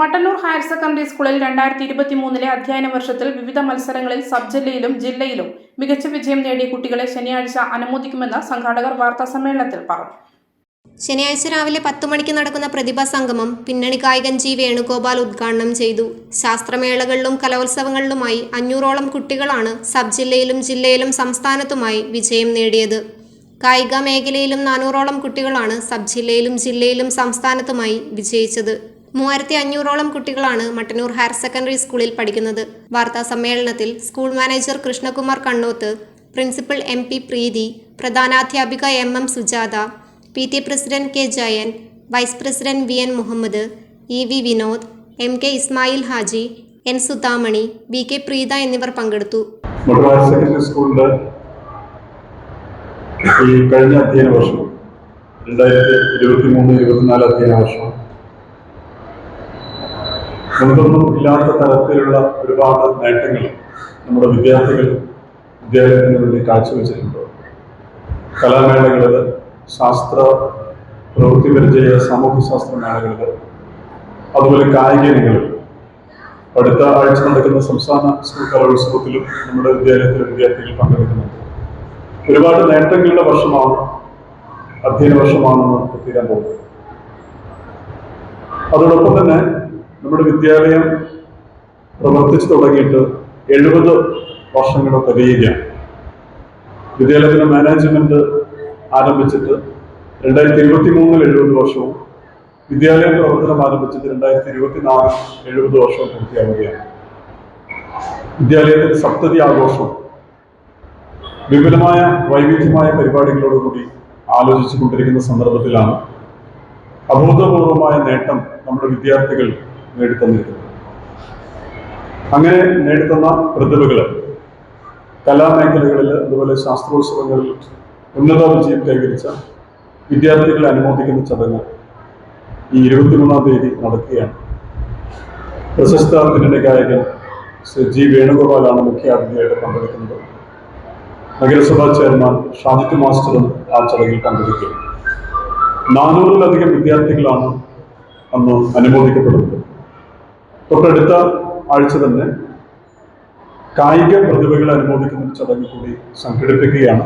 Mattannur higher secondary സ്കൂളിൽ രണ്ടായിരത്തി ഇരുപത്തി മൂന്നിലെ അധ്യയന വർഷത്തിൽ വിവിധ മത്സരങ്ങളിൽ സബ് ജില്ലയിലും ജില്ലയിലും മികച്ച വിജയം നേടിയ കുട്ടികളെ ശനിയാഴ്ച അനുമോദിക്കുമെന്ന് സംഘാടകർ വാർത്താ സമ്മേളനത്തിൽ പറഞ്ഞു. ശനിയാഴ്ച രാവിലെ പത്തു മണിക്ക് നടക്കുന്ന പ്രതിഭാ സംഗമം പിന്നണി ഗായകൻ ജി വേണുഗോപാൽ ഉദ്ഘാടനം ചെയ്തു. ശാസ്ത്രമേളകളിലും കലോത്സവങ്ങളിലുമായി അഞ്ഞൂറോളം കുട്ടികളാണ് സബ് ജില്ലയിലും ജില്ലയിലും സംസ്ഥാനത്തുമായി വിജയം നേടിയത്. കായിക മേഖലയിലും നാനൂറോളം കുട്ടികളാണ് സബ് ജില്ലയിലും ജില്ലയിലും സംസ്ഥാനത്തുമായി വിജയിച്ചത്. മൂവായിരത്തി അഞ്ഞൂറോളം കുട്ടികളാണ് മട്ടന്നൂർ ഹയർ സെക്കൻഡറി സ്കൂളിൽ പഠിക്കുന്നത്. വാർത്താ സമ്മേളനത്തിൽ school manager Krishnakumar Kannoth principal M P Preethi പ്രധാനാധ്യാപിക M M Sujatha P T president K Jayan vice president V N Muhammad E V Vinod M K Ismail Haji N Suthamani V K Preetha എന്നിവർ പങ്കെടുത്തു. Secondary സ്കൂളിൽ ഈ കഴിഞ്ഞ അധ്യയന വർഷം രണ്ടായിരത്തി ഇരുപത്തി മൂന്ന് ഇരുപത്തിനാല് അധ്യയന വർഷം മുൻപൊന്നും ഇല്ലാത്ത തരത്തിലുള്ള ഒരുപാട് നേട്ടങ്ങൾ നമ്മുടെ വിദ്യാർത്ഥികൾ വിദ്യാലയത്തിന് വേണ്ടി കാഴ്ചവെച്ചിട്ടുണ്ട്. കലാമേളകളിൽ ശാസ്ത്ര പ്രവൃത്തി പരിചയ സാമൂഹ്യശാസ്ത്ര മേളകളിൽ അതുപോലെ കായിക ഇനങ്ങളിൽ അടുത്ത ആഴ്ച നടക്കുന്ന സംസ്ഥാന സ്കൂൾ കലോത്സവത്തിലും നമ്മുടെ വിദ്യാലയത്തിലെ വിദ്യാർത്ഥികൾ പങ്കെടുക്കുന്നുണ്ട്. ഒരുപാട് നേട്ടങ്ങളുടെ വർഷമാണ് അധ്യയന വർഷമാണെന്ന് തീരാൻ പോകുന്നത്. അതോടൊപ്പം തന്നെ നമ്മുടെ വിദ്യാലയം പ്രവർത്തിച്ചു തുടങ്ങിയിട്ട് എഴുപത് വർഷങ്ങൾ തികയുകയാണ് വിദ്യാലയത്തിന്റെ മാനേജ്മെന്റ് ആരംഭിച്ചിട്ട് രണ്ടായിരത്തി ഇരുപത്തി മൂന്നിൽ എഴുപത് വർഷവും വിദ്യാലയ പ്രവർത്തനം ആരംഭിച്ചത് രണ്ടായിരത്തി ഇരുപത്തിനാല് എഴുപത് വർഷവും പൂർത്തിയാവുകയാണ്. വിദ്യാലയത്തിന്റെ സപ്തതി ആഘോഷം വിപുലമായ വൈവിധ്യമായ പരിപാടികളോടുകൂടി ആലോചിച്ചു കൊണ്ടിരിക്കുന്ന സന്ദർഭത്തിലാണ് അഭൂതപൂർവമായ നേട്ടം നമ്മുടെ വിദ്യാർത്ഥികൾ നേടിത്തന്നിരിക്കുന്നത് അങ്ങനെ നേടിത്തന്ന പ്രതിഭകൾ കലാമേഖലകളിൽ അതുപോലെ ശാസ്ത്രോത്സവങ്ങളിൽ ഉന്നത വിജയം കൈവരിച്ച വിദ്യാർത്ഥികളെ അനുമോദിക്കുന്ന ചടങ്ങ് ഈ ഇരുപത്തിമൂന്നാം തീയതി നടക്കുകയാണ്. പ്രശസ്ത പിന്നണി ഗായകൻ ശ്രീ ജി വേണുഗോപാലാണ് മുഖ്യ അതിഥിയായിട്ട് പങ്കെടുക്കുന്നത്. നഗരസഭാ ചെയർമാൻ ഷാജിത്ത് മാസ്റ്ററും ആ ചടങ്ങിൽ പങ്കെടുക്കും നാനൂറിലധികം വിദ്യാർത്ഥികളാണ് അന്ന് അനുമോദിക്കപ്പെടുന്നത്. തൊട്ടടുത്ത ആഴ്ച തന്നെ കായിക പ്രതിഭകളെ അനുമോദിക്കുന്ന ഒരു ചടങ്ങ് കൂടി സംഘടിപ്പിക്കുകയാണ്.